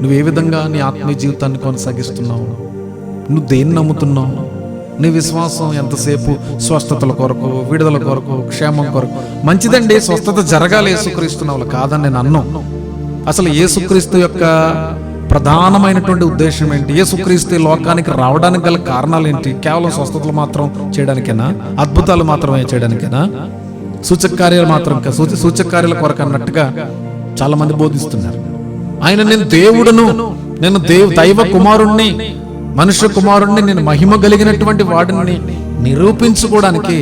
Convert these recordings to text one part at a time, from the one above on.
నువ్వు ఏ విధంగా నీ ఆత్మీయ జీవితాన్ని కొనసాగిస్తున్నావు? నువ్వు దేన్ని నమ్ముతున్నావు? నీ విశ్వాసం ఎంతసేపు స్వస్థతల కొరకు విడుదల కొరకు క్షేమం కొరకు? మంచిదండి స్వస్థత జరగాలి యేసుక్రీస్తున్న కాదని నేను అన్నం. అసలు యేసుక్రీస్తు యొక్క ప్రధానమైనటువంటి ఉద్దేశం ఏంటి? యేసుక్రీస్తు లోకానికి రావడానికి గల కారణాలు ఏంటి? కేవలం స్వస్థతలు మాత్రం చేయడానికేనా? అద్భుతాలు మాత్రమే చేయడానికేనా? సూచక కార్యాలు మాత్రం సూచక కార్యాల కొరకు అన్నట్టుగా చాలా మంది బోధిస్తున్నారు. ఆయన నేను దేవుడును నేను దేవ్ దైవ కుమారుణ్ణి మనుష్య కుమారుణ్ణి నేను మహిమ కలిగినటువంటి వాడిని నిరూపించుకోవడానికి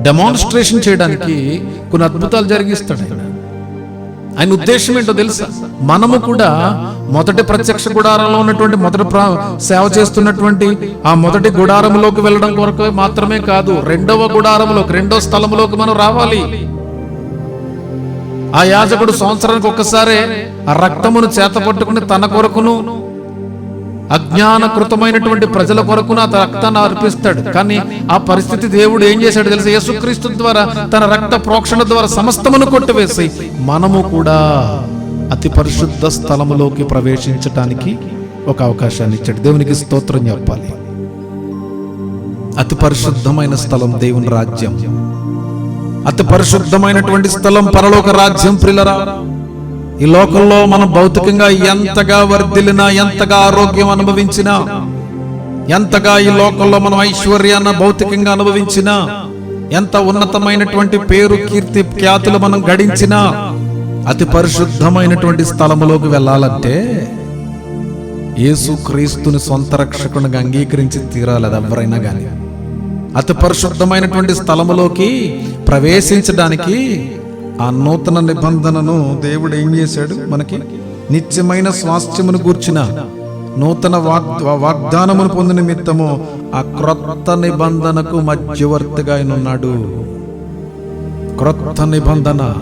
డెమాన్స్ట్రేషన్ చేయడానికి కొన్ని అద్భుతాలు జరిగిస్తాడు ఆయన. ఆయన ఉద్దేశం ఏంటో తెలుసా? మనము కూడా మొదటి ప్రత్యక్ష గుడారంలో ఉన్నటువంటి మొదటి సేవ చేస్తున్నటువంటి ఆ మొదటి గుడారంలోకి వెళ్ళడం కొరకు మాత్రమే కాదు రెండవ గుడారంలోకి రెండవ స్థలంలోకి మనం రావాలి. ఆ యాజకుడు సంవత్సరానికి ఒక్కసారే ఆ రక్తమును చేత పట్టుకుని తన కొరకును అజ్ఞానకృతమైనటువంటి ప్రజల కొరకును ఆ రక్తాన్ని అర్పిస్తాడు. కానీ ఆ పరిస్థితి దేవుడు ఏం చేశాడు తెలిసి? యేసుక్రీస్తు ద్వారా తన రక్త ప్రోక్షణ ద్వారా సమస్తమును కొట్టివేసి మనము కూడా అతి పరిశుద్ధ స్థలములోకి ప్రవేశించటానికి ఒక అవకాశాన్ని ఇచ్చాడు. దేవునికి స్తోత్రం చెప్పాలి. అతి పరిశుద్ధమైన స్థలం దేవుని రాజ్యం. అతి పరిశుద్ధమైనటువంటి స్థలం పరలోక రాజ్యం ప్రిలరా. ఈ లోకంలో మనం భౌతికంగా ఎంతగా వర్ధిల్లినా ఎంతగా ఆరోగ్యం అనుభవించినా ఎంతగా ఈ లోకంలో మనం ఐశ్వర్యాన్ని భౌతికంగా అనుభవించినా ఎంత ఉన్నతమైనటువంటి పేరు కీర్తి ఖ్యాతులు మనం గడించినా అతి పరిశుద్ధమైనటువంటి స్థలములోకి వెళ్ళాలంటే యేసు క్రీస్తుని సొంత రక్షకునిగా అంగీకరించి తీరాలి అది ఎవరైనా కానీ అతి పరిశుద్ధమైనటువంటి స్థలములోకి ప్రవేశించడానికి ఆ నూతన నిబంధనను దేవుడు ఏం చేశాడు మనకి? నిత్యమైన స్వాస్థ్యమును గూర్చిన నూతన వాగ్ వాగ్దానమును పొందిన నిమిత్తము ఆ క్రొత్త నిబంధనకు మధ్యవర్తిగా ఆయన ఉన్నాడు క్రొత్త నిబంధన.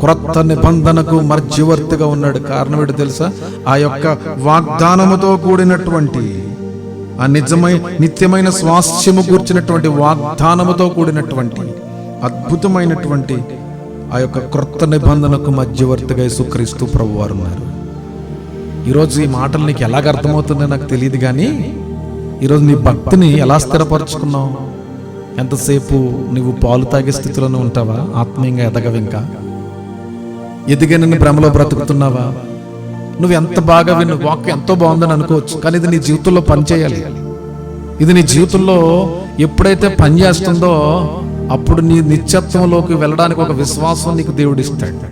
క్రొత్త నిబంధనకు మధ్యవర్తిగా ఉన్నాడు. కారణం ఏంటి తెలుసా? ఆ యొక్క వాగ్దానముతో కూడినటువంటి ఆ నిజమై నిత్యమైన స్వాస్థ్యము కూర్చున్నటువంటి వాగ్దానముతో కూడినటువంటి అద్భుతమైనటువంటి ఆ యొక్క క్రొత్త నిబంధనకు మధ్యవర్తిగా యేసుక్రీస్తు ప్రభు వారు ఉన్నారు. ఈరోజు ఈ మాటలు నీకు ఎలాగ అర్థమవుతుందో నాకు తెలియదు కానీ ఈరోజు నీ భక్తిని ఎలా స్థిరపరచుకున్నావు? ఎంతసేపు నువ్వు పాలు తాగే స్థితిలోనే ఉంటావా? ఆత్మీయంగా ఎదగవింకా? ఇంకా ఎదిగిన భ్రమలో బ్రతుకుతున్నావా? నువ్వు ఎంత బాగా విను వాక్యం ఎంతో బాగుందని అనుకోవచ్చు కానీ ఇది నీ జీవితంలో పనిచేయాలి ఇది నీ జీవితంలో ఎప్పుడైతే పని చేస్తుందో అప్పుడు నీ నిత్యత్వంలోకి వెళ్ళడానికి ఒక విశ్వాసం నీకు దేవుడిస్తాడు.